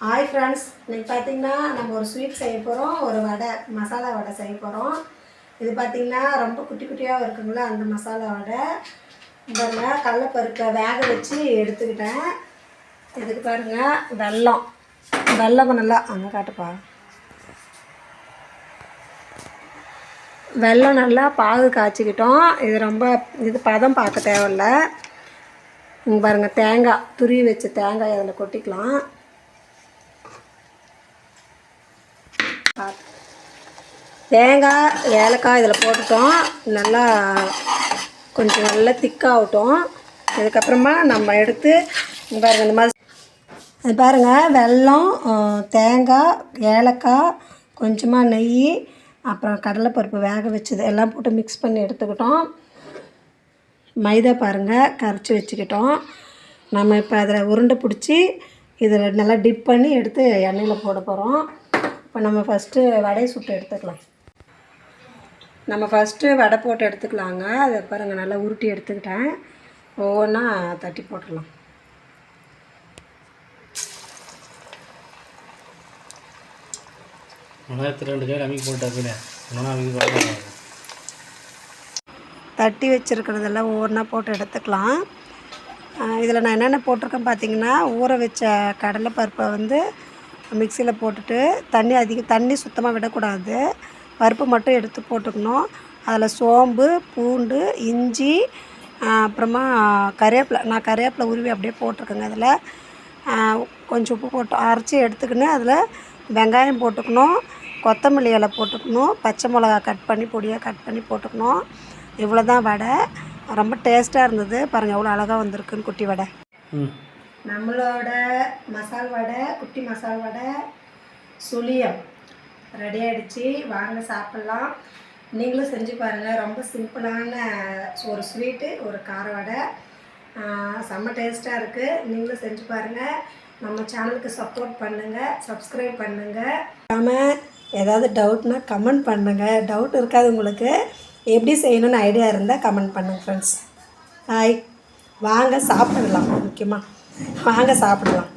Hi friends இன்றைக்கி பார்த்தீங்கன்னா நம்ம ஒரு ஸ்வீட் செய்ய போகிறோம் ஒரு வடை மசாலா வடை செய்ய போகிறோம் இது பார்த்திங்கன்னா ரொம்ப குட்டி குட்டியாக இருக்குங்களா அந்த மசாலா வடை. பாருங்கள் கடலப்பருப்பை வேக வச்சு எடுத்துக்கிட்டேன். இதுக்கு பாருங்கள் வெல்லம். வெல்லம் நல்லா அங்கே காட்டுப்பா. வெல்லம் நல்லா பாகு காய்ச்சிக்கிட்டோம். இது ரொம்ப இது பதம் பார்க்க தேவையில்ல. இங்கே பாருங்கள் தேங்காய் துருவி வச்ச தேங்காய் அதில் கொட்டிக்கலாம். தேங்காய் ஏலக்காய் இதில் போட்டுட்டோம். நல்லா கொஞ்சம் நல்லா திக்காகட்டும். இதுக்கப்புறமா நம்ம எடுத்து பாருங்கள் இந்த மாதிரி அது பாருங்கள் வெல்லம் தேங்காய் ஏலக்காய் கொஞ்சமாக நெய் அப்புறம் கடலைப்பருப்பு வேக வச்சது எல்லாம் போட்டு மிக்ஸ் பண்ணி எடுத்துக்கிட்டோம். மைதா பாருங்கள் கரைச்சி வச்சுக்கிட்டோம். நம்ம இப்போ அதில் உருண்டை பிடிச்சி இதில் நல்லா டிப் பண்ணி எடுத்து எண்ணெயில் போட போகிறோம் இப்போ நம்ம ஃபஸ்ட்டு வடையை சுட்டு எடுத்துக்கலாம். நம்ம ஃபஸ்ட்டு வடை போட்டு எடுத்துக்கலாங்க. அதை பாருங்கள் நல்லா உருட்டி எடுத்துக்கிட்டேன். ஒவ்வொன்றா தட்டி போட்டுடலாம். ரெண்டு அமைக்க தட்டி வச்சுருக்கிறதெல்லாம் ஒவ்வொன்றா போட்டு எடுத்துக்கலாம். இதில் நான் என்னென்ன போட்டிருக்கேன் பார்த்தீங்கன்னா ஊற வச்ச கடலைப்பருப்பை வந்து மிக்சியில் போட்டுட்டு தண்ணி அதிகம் தண்ணி சுத்தமாக விடக்கூடாது. பருப்பு மட்டும் எடுத்து போட்டுக்கணும். அதில் சோம்பு பூண்டு இஞ்சி அப்புறமா கருவேப்பிலை நான் கருவேப்பிலை உருவி அப்படியே போட்டிருக்கேங்க அதில். கொஞ்சம் உப்பு போட்டு அரைச்சி எடுத்துக்கின்னு அதில் வெங்காயம் போட்டுக்கணும். கொத்தமல்லி இலை போட்டுக்கணும். பச்சை மிளகா கட் பண்ணி பொடியாக கட் பண்ணி போட்டுக்கணும். இவ்வளோ தான் வடை. ரொம்ப டேஸ்ட்டாக இருந்தது. பாருங்கள் எவ்வளோ அழகாக வந்திருக்குன்னு குட்டி வடை. ம். நம்மளோட மசால் வடை குட்டி மசால் வடை சுழியம். ரெடி ஆகிடுச்சு வாங்க சாப்பிட்லாம். நீங்களும் செஞ்சு பாருங்கள் ரொம்ப சிம்பிளான ஒரு ஸ்வீட்டு ஒரு கார வடை. செம்ம டேஸ்ட்டாக இருக்குது நீங்களும் செஞ்சு பாருங்கள் நம்ம சேனலுக்கு சப்போர்ட் பண்ணுங்கள் சப்ஸ்கிரைப் பண்ணுங்கள் நாம ஏதாவது டவுட்னா கமெண்ட் பண்ணுங்கள் டவுட் இருக்காது உங்களுக்கு. எப்படி செய்யணும்னு ஐடியா இருந்தால் கமெண்ட் பண்ணுங்கள் ஃப்ரெண்ட்ஸ் ஹாய் வாங்க சாப்பிடலாம் முக்கியமாக வாங்க சாப்பிடலாம்.